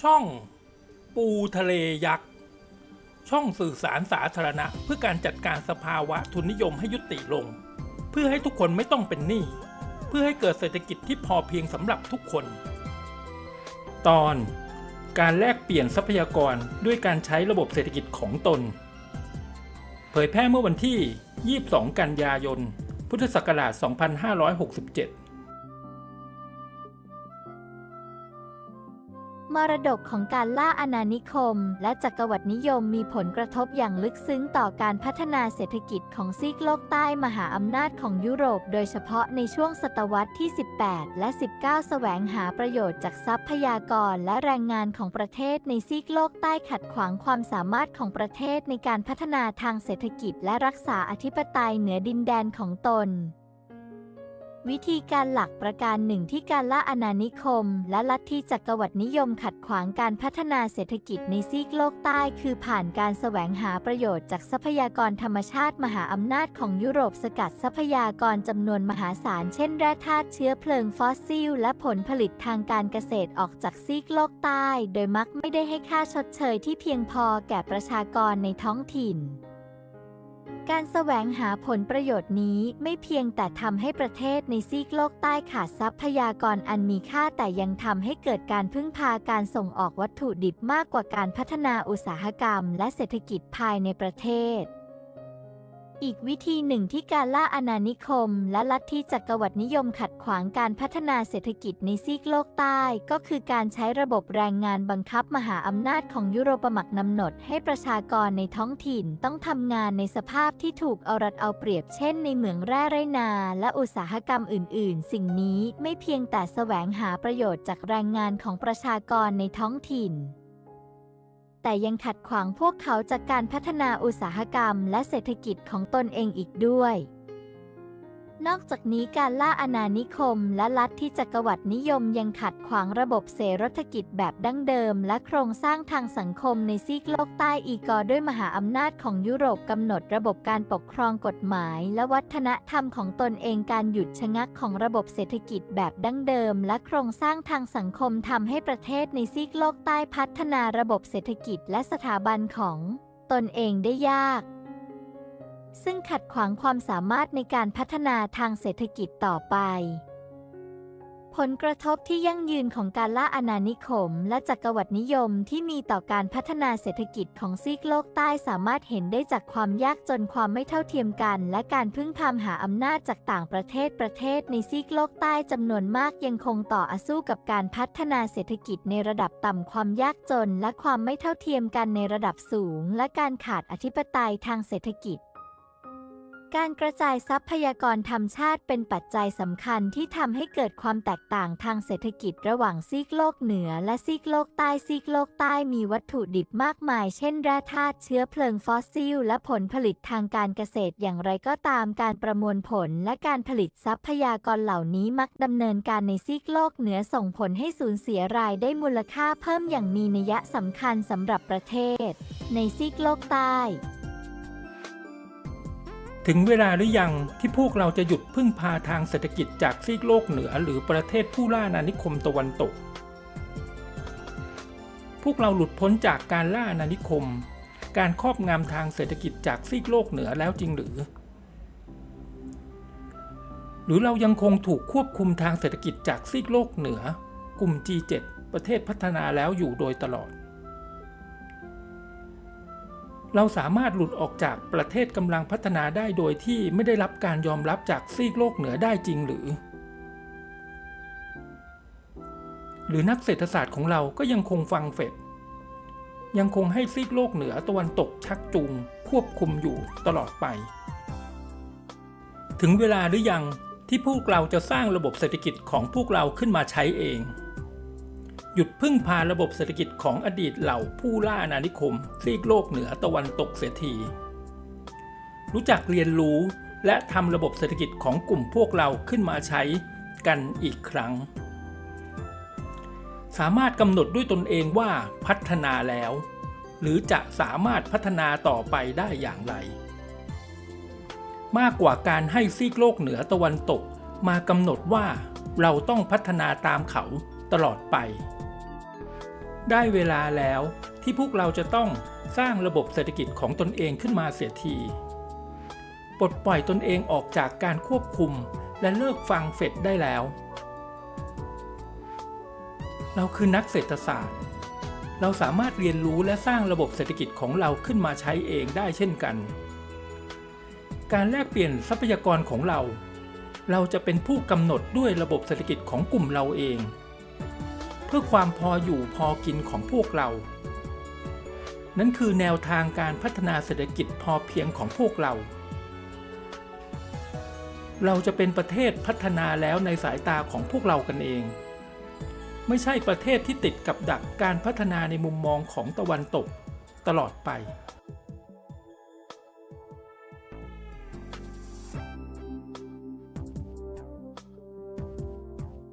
ช่องปูทะเลยักษ์ ช่องสื่อสารสาธารณะ เพื่อการจัดการสภาวะทุนนิยมให้ยุติลง เพื่อให้ทุกคนไม่ต้องเป็นหนี้เพื่อให้เกิดเศรษฐกิจที่พอเพียงสำหรับทุกคน ตอนการแลกเปลี่ยนทรัพยากรด้วยการใช้ระบบเศรษฐกิจของตน เผยแพร่เมื่อวันที่ 22 กันยายน พุทธศักราช 2567 มรดกของการล่าอาณานิคม และจักรวรรดินิยมมีผลกระทบอย่างลึกซึ้งต่อการพัฒนาเศรษฐกิจของซีกโลกใต้มหาอำนาจของยุโรป โดยเฉพาะในช่วงศตวรรษที่ 18 และ 19 แสวงหาประโยชน์จากทรัพยากรและแรงงานของประเทศในซีกโลกใต้ขัดขวางความสามารถของประเทศในการพัฒนาทางเศรษฐกิจและรักษาอธิปไตยเหนือดินแดนของตน วิธีการหลักประการหนึ่งที่การล่าอาณานิคม และลัทธิจักรวรรดินิยมขัดขวางการพัฒนาเศรษฐกิจในซีกโลกใต้ คือผ่านการแสวงหาประโยชน์จากทรัพยากรธรรมชาติมหาอำนาจของยุโรปสกัดทรัพยากรจำนวนมหาศาล เช่นแร่ธาตุเชื้อเพลิงฟอสซิล และผลผลิตทางการเกษตรออกจากซีกโลกใต้ โดยมักไม่ได้ให้ค่าชดเชยที่เพียงพอแก่ประชากรในท้องถิ่น การแสวงหาผลประโยชน์นี้ไม่เพียงแต่ทำให้ประเทศในซีกโลกใต้ขาดทรัพยากรอันมีค่าแต่ยังทำให้เกิดการพึ่งพาการส่งออกวัตถุดิบมากกว่าการพัฒนาอุตสาหกรรม และเศรษฐกิจภายในประเทศ อีกวิธีหนึ่งที่การล่าอาณานิคม และลัทธิจักรวรรดินิยมขัดขวางการพัฒนาเศรษฐกิจในซีกโลกใต้ ก็คือการใช้ระบบแรงงานบังคับมหาอำนาจของยุโรปหมักนำหนดให้ประชากรในท้องถิ่นต้องทำงานในสภาพที่ถูกเอารัดเอาเปรียบเช่นในเหมืองแร่ไรนา และอุตสาหกรรมอื่น ๆ สิ่งนี้ไม่เพียงแต่แสวงหาประโยชน์จากแรงงานของประชากรในท้องถิ่น แต่ยังขัดขวางพวกเขาจากการพัฒนาอุตสาหกรรมและเศรษฐกิจของตนเองอีกด้วย นอกจากนี้การล่าอาณานิคมและลัทธิจักรวรรดินิยมยังขัดขวางระบบเสรษฐกิจแบบดั้งเดิม และโครงสร้างทางสังคมในซีกโลกใต้อีกอด้วยมหาอำนาจของยุโรปกำหนดระบบการปกครองกฎหมาย และวัฒนธรรมของตนเองการหยุดชะงักของระบบเศรษฐกิจแบบดั้งเดิม และโครงสร้างทางสังคมทำให้ประเทศในซีกโลกใต้พัฒนาระบบเศรษฐกิจและสถาบันของตนเองได้ยาก ซึ่งขัดขวางความสามารถในการพัฒนาทางเศรษฐกิจต่อไป ผลกระทบที่ยั่งยืนของการล่าอาณานิคม และจักรวรรดินิยมที่มีต่อการพัฒนาเศรษฐกิจของซีกโลกใต้สามารถเห็นได้จากความยากจนความไม่เท่าเทียมกัน และการพึ่งพามหาอำนาจจากต่างประเทศประเทศในซีกโลกใต้จำนวนมากยังคงต่อสู้กับการพัฒนาเศรษฐกิจในระดับต่ำความยากจน และความไม่เท่าเทียมกันในระดับสูง และการขาดอธิปไตยทางเศรษฐกิจ การกระจายทรัพยากรธรรมชาติเป็นปัจจัยสำคัญที่ทำให้เกิดความแตกต่างทางเศรษฐกิจระหว่างซีกโลกเหนือและซีกโลกใต้ซีกโลกใต้มีวัตถุดิบมากมาย เช่นแร่ธาตุเชื้อเพลิงฟอสซิล และผลผลิตทางการเกษตรอย่างไรก็ตามการประมวลผลและการผลิตทรัพยากรเหล่านี้มักดำเนินการในซีกโลกเหนือส่งผลให้สูญเสียรายได้มูลค่าเพิ่มอย่างมีนัยสำคัญสำหรับประเทศ ในซีกโลกใต้ ถึงเวลาหรือยังที่พวกเราจะหยุดพึ่งพาทางเศรษฐกิจจากซีกโลกเหนือหรือประเทศผู้ล่าอานิคมตะวันตก พวกเราหลุดพ้นจากการล่าอาณานิคม การครอบงำทางเศรษฐกิจจากซีกโลกเหนือแล้วจริงหรือ หรือเรายังคงถูกควบคุมทางเศรษฐกิจจากซีกโลกเหนือ กลุ่ม G7 ประเทศพัฒนาแล้วอยู่โดยตลอด เราสามารถหลุดออกจากประเทศกำลังพัฒนาได้โดยที่ไม่ได้รับการยอมรับจากซีกโลกเหนือได้จริงหรือ หรือนักเศรษฐศาสตร์ของเราก็ยังคงฟังเฟดยังคงให้ซีกโลกเหนือตะวันตกชักจูง ควบคุมอยู่ตลอดไป ถึงเวลาหรือยังที่พวกเราจะสร้างระบบเศรษฐกิจของพวกเราขึ้นมาใช้เอง หยุดพึ่งพาระบบเศรษฐกิจของอดีตเหล่าผู้ล่าอาณานิคม ซีกโลกเหนือตะวันตกเสียที รู้จักเรียนรู้และทำระบบเศรษฐกิจของกลุ่มพวกเราขึ้นมาใช้กันอีกครั้ง สามารถกำหนดด้วยตนเองว่าพัฒนาแล้ว หรือจะสามารถพัฒนาต่อไปได้อย่างไร มากกว่าการให้ซีกโลกเหนือตะวันตกมากำหนดว่าเราต้องพัฒนาตามเขาตลอดไป ได้เวลาแล้วที่พวกเราจะต้องสร้างระบบเศรษฐกิจของตนเองขึ้นมาเสียที ปลดปล่อยตนเองออกจากการควบคุมและเลิกฟังเฟดได้แล้ว เราคือนักเศรษฐศาสตร์ เราสามารถเรียนรู้และสร้างระบบเศรษฐกิจของเราขึ้นมาใช้เองได้เช่นกัน การแลกเปลี่ยนทรัพยากรของเรา เราจะเป็นผู้กำหนดด้วยระบบเศรษฐกิจของกลุ่มเราเอง พื่อความพออยู่พอกินของพวกเรา นั่นคือแนวทางการพัฒนาเศรษฐกิจพอเพียงของพวกเรา เราจะเป็นประเทศพัฒนาแล้วในสายตาของพวกเรากันเอง ไม่ใช่ประเทศที่ติดกับดักการพัฒนาในมุมมองของตะวันตกตลอดไป